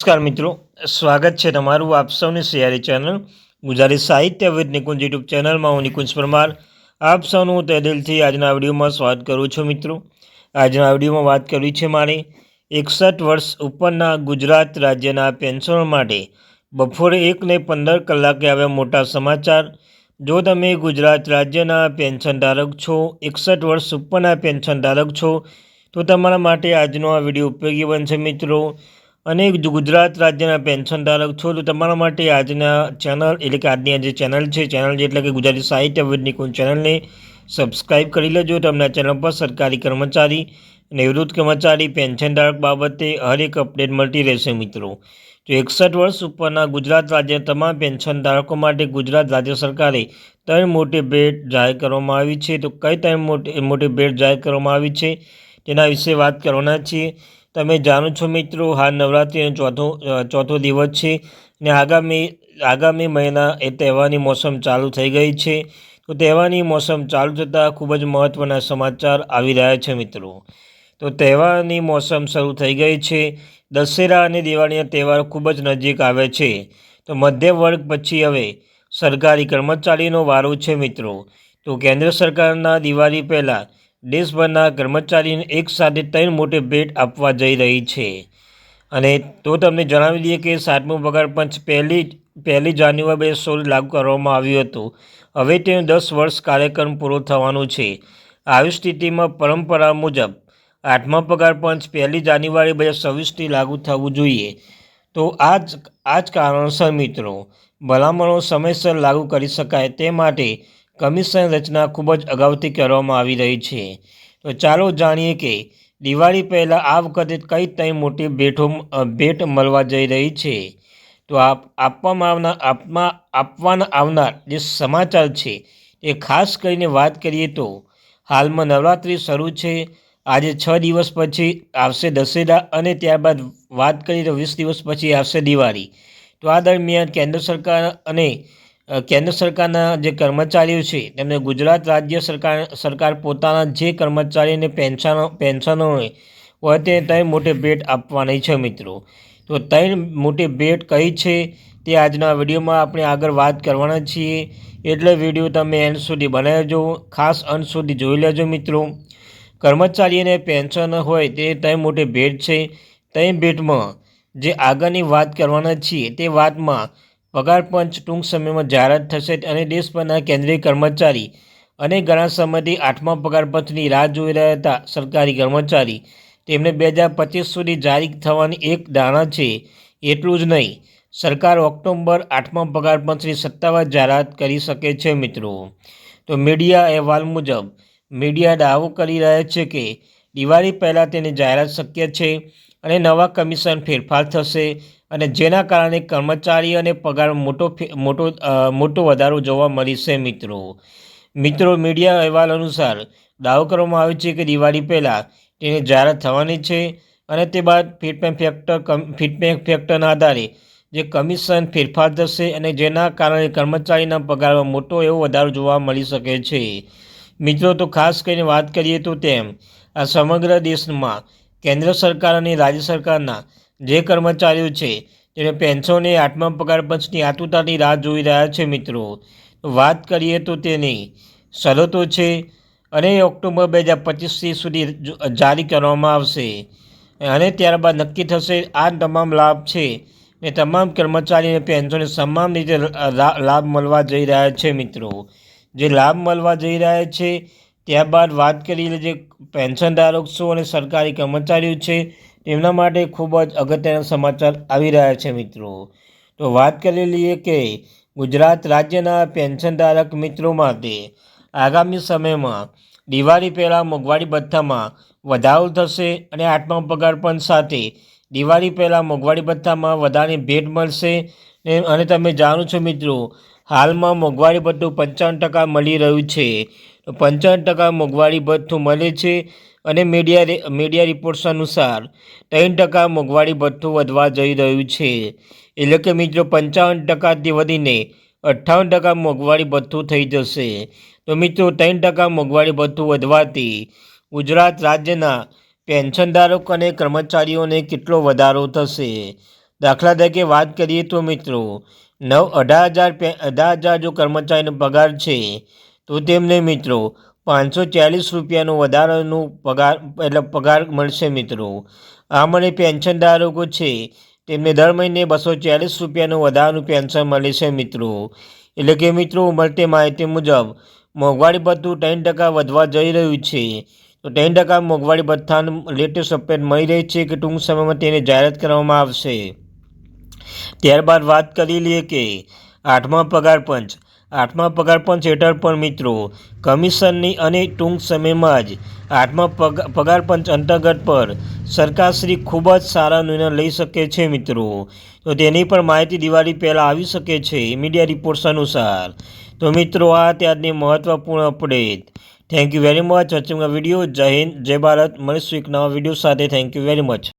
નમસ્કાર મિત્રો, સ્વાગત છે તમારું આપ સૌની સિયારી ચેનલ ગુજરાતી સાહિત્ય વિદ નિકુંજ યુટ્યુબ ચેનલમાં હું નિકુંજ પરમાર. આપ સૌનું હું તહેદિલથી આજના વિડીયોમાં સ્વાગત કરું છું મિત્રો. આજના વિડીયોમાં વાત કરવી છે મારે એકસઠ વર્ષ ઉપરના ગુજરાત રાજ્યના પેન્શનો માટે બપોરે એકને પંદર કલાકે આવ્યા મોટા સમાચાર. જો તમે ગુજરાત રાજ્યના પેન્શન ધારક છો, એકસઠ વર્ષ ઉપરના પેન્શન ધારક છો, તો તમારા માટે આજનો આ વીડિયો ઉપયોગી બનશે મિત્રો. અને ગુજરાત રાજ્યના પેન્શન ધારક છો. તો તમારા માટે આજના ચેનલ, એટલે કે આજની આ જે ચેનલ છે, ચેનલ જે એટલે કે ગુજરાતી સાહિત્ય વિદ નિકુંજ ચેનલને સબસ્ક્રાઈબ કરી લેજો. તમને ચેનલ પર સરકારી કર્મચારી, નિવૃત્ત કર્મચારી, પેન્શન ધારક બાબતે હરેક અપડેટ મળતી રહેશે મિત્રો. તો એકસઠ વર્ષ ઉપરના ગુજરાત રાજ્યના તમામ પેન્શન ધારકો માટે ગુજરાત રાજ્ય સરકારે ત્રણ મોટી ભેટ જાહેર કરવામાં આવી છે. તો કઈ ત્રણ મોટી મોટી ભેટ જાહેર કરવામાં આવી છે? તેના વિશે વાત કરવાના છીએ. તમે જાણો છો મિત્રો હાલ નવરાત્રિનો ચોથો ચોથો દિવસ છે ને આગામી આગામી મહિના એ તહેવારની મોસમ ચાલુ થઈ ગઈ છે. તો તહેવારની મોસમ ચાલુ થતાં ખૂબ જ મહત્ત્વના સમાચાર આવી રહ્યા છે મિત્રો. તો તહેવારની મોસમ શરૂ થઈ ગઈ છે. દશેરા અને દિવાળીના તહેવાર ખૂબ જ નજીક આવે છે. તો મધ્ય વર્ગ પછી હવે સરકારી કર્મચારીનો વારો છે મિત્રો. તો કેન્દ્ર સરકારના દિવાળી પહેલાં દેશભરના કર્મચારીને એકસાથે ત્રણ મોટી ભેટ આપવા જઈ રહી છે. અને તો તમને જણાવી દઈએ કે સાતમું પગાર પંચ પહેલી પહેલી જાન્યુઆરી બે સોળ લાગુ કરવામાં આવ્યું હતું. હવે તેનો દસ વર્ષ કાર્યક્રમ પૂરો થવાનો છે. આવી સ્થિતિમાં પરંપરા મુજબ આઠમા પગાર પંચ પહેલી જાન્યુઆરી બે હજાર છવ્વીસથી લાગુ થવું જોઈએ. તો આ જ આ જ કારણસર મિત્રો, ભલામણો સમયસર લાગુ કરી શકાય તે માટે કમિશન રચના ખૂબ જ અગાઉથી કરવામાં આવી રહી છે. તો ચાલો જાણીએ કે દિવાળી પહેલાં આ વખતે કઈ તઈ મોટી ભેટો, ભેટ મળવા જઈ રહી છે. તો આપ, આપવામાં આવનાર, આપમાં, આપવાના આવનાર જે સમાચાર છે એ ખાસ કરીને વાત કરીએ તો હાલમાં નવરાત્રિ શરૂ છે. આજે છ દિવસ પછી આવશે દશેરા અને ત્યારબાદ વાત કરીએ તો વીસ દિવસ પછી આવશે દિવાળી. તો આ દરમિયાન કેન્દ્ર સરકાર અને કેન્દ્ર સરકારના જે કર્મચારીઓ છે, તેમને ગુજરાત રાજ્ય સરકાર સરકાર પોતાના જે કર્મચારીને પેન્શનો પેન્શનો હોય તે ત્રણ મોટી ભેટ આપવાની છે મિત્રો. તો ત્રણ મોટી ભેટ કઈ છે, તે આજના વિડીયોમાં આપણે આગળ વાત કરવાના છીએ. એટલે વીડિયો તમે એન્ડ સુધી બનાવજો, ખાસ અંત સુધી જોઈ લેજો મિત્રો. કર્મચારીઓને પેન્શન હોય તે ત્રણ મોટી ભેટ છે. ત્રણ ભેટમાં જે આગળની વાત કરવાના છીએ, તે વાતમાં પગાર પંચ ટૂંક સમયમાં જાહેરાત થશે અને દેશભરના કેન્દ્રીય કર્મચારી અને ઘણા સમયથી આઠમા પગાર પંચની રાહ જોઈ રહ્યા હતા સરકારી કર્મચારી. તેમને બે હજાર પચીસ સુધી જારી થવાની એક ધારણા છે, એટલું જ નહીં. સરકાર ઓક્ટોબર આઠમા પગાર પંચની સત્તાવાર જાહેરાત કરી શકે છે મિત્રો. તો મીડિયા અહેવાલ મુજબ, મીડિયા દાવો કરી રહ્યા છે કે દિવાળી પહેલાં તેની જાહેરાત શક્ય છે અને નવા કમિશન ફેરફાર થશે અને જેના કારણે કર્મચારી અને પગાર મોટો મોટો મોટો વધારો જોવા મળશે મિત્રો. મિત્રો, મીડિયા અહેવાલ અનુસાર દાવો કરવામાં આવ્યો છે કે દિવાળી પહેલાં તેની જાહેરાત થવાની છે અને તે બાદ ફીડબેક ફેક્ટર ફીડબેક ફેક્ટરના આધારે જે કમિશન ફેરફાર થશે અને જેના કારણે કર્મચારીના પગારમાં મોટો એવો વધારો જોવા મળી શકે છે. મિત્રો, તો ખાસ કરીને વાત કરીએ તો તેમ આ સમગ્ર દેશમાં કેન્દ્ર સરકાર અને રાજ્ય સરકારના જે કર્મચારીઓ છે તેને પેન્શનની આઠમા પગાર પંચની આતુરતાની રાહ જોઈ રહ્યા છે મિત્રો. વાત કરીએ તો તેની શરતો છે, અને ઓક્ટોબર બે હજાર પચીસથી સુધી જારી કરવામાં આવશે. અને ત્યારબાદ નક્કી થશે આ તમામ લાભ છે, ને તમામ કર્મચારીને પેન્શનને તમામ રીતે લાભ મળવા જઈ રહ્યા છે મિત્રો. જે લાભ મળવા જઈ રહ્યા છે, ત્યારબાદ વાત કરીએ જે પેન્શન ધારકો અને સરકારી કર્મચારીઓ છે તેમના માટે ખૂબ જ અગત્યના સમાચાર આવી રહ્યા છે મિત્રો. તો વાત કરી લઈએ કે ગુજરાત રાજ્યના પેન્શનધારક મિત્રો માટે આગામી સમયમાં દિવાળી પહેલાં મોંઘવારી ભથ્થામાં વધારો થશે અને આઠમા પગાર પણ સાથે દિવાળી પહેલાં મોંઘવારી ભથ્થામાં વધારાની ભેટ મળશે. અને તમે જાણો છો મિત્રો, હાલમાં મોંઘવારી ભથ્થું પંચાવન ટકા મળી રહ્યું છે. તો પંચાવન ટકા મોંઘવારી ભથ્થું મળે છે. અને મીડિયા મીડિયા રિપોર્ટ્સ અનુસાર ત્રણ ટકા મોંઘવારી ભથ્થું વધવા જઈ રહ્યું છે. એટલે કે મિત્રો, પંચાવન ટકાથી વધીને અઠ્ઠાવન ટકા મોંઘવારી ભથ્થું થઈ જશે. તો મિત્રો, ત્રણ ટકા મોંઘવારી ભથ્થું વધવાથી ગુજરાત રાજ્યના પેન્શનધારકો અને કર્મચારીઓને કેટલો વધારો થશે? દાખલા તરીકે વાત કરીએ તો મિત્રો, નવ અઢાર હજાર અઢાર હજાર જો કર્મચારીનો પગાર છે, તો તેમને મિત્રો પાંચસો ચાલીસ રૂપિયાનો વધારાનું પગાર, એટલે પગાર મળશે મિત્રો. આ મને પેન્શન ધારકો છે, તેમને દર મહિને બસો ચાલીસ રૂપિયાનું વધારાનું પેન્શન મળે છે મિત્રો. એટલે કે મિત્રો, મળતી માહિતી મુજબ, મોંઘવારી ભથ્થું ત્રણ ટકા વધવા જઈ રહ્યું છે. તો ત્રણ ટકા મોંઘવારી ભથ્થાનું લેટેસ્ટ અપડેટ મળી રહી છે કે ટૂંક સમયમાં તેની જાહેરાત કરવામાં આવશે. ત્યારબાદ વાત કરી લઈએ કે આઠમા પગાર પંચ. આઠમા પગાર પંચ હેઠળ પણ મિત્રો. કમિશનની અને ટૂંક સમયમાં જ આઠમા પગ, પગાર પંચ અંતર્ગત પર સરકારશ્રી ખૂબ જ સારા નિર્ણય લઈ શકે છે, મિત્રો. તો તેની પણ માહિતી દિવાળી પહેલાં આવી શકે છે, મીડિયા રિપોર્ટ્સ અનુસાર. તો મિત્રો, આ ત્યારની મહત્ત્વપૂર્ણ update. Thank you very much watching a video જય હિન્દ, જય ભારત. મળીશું એક નવા વીડિયો સાથે. Thank you very much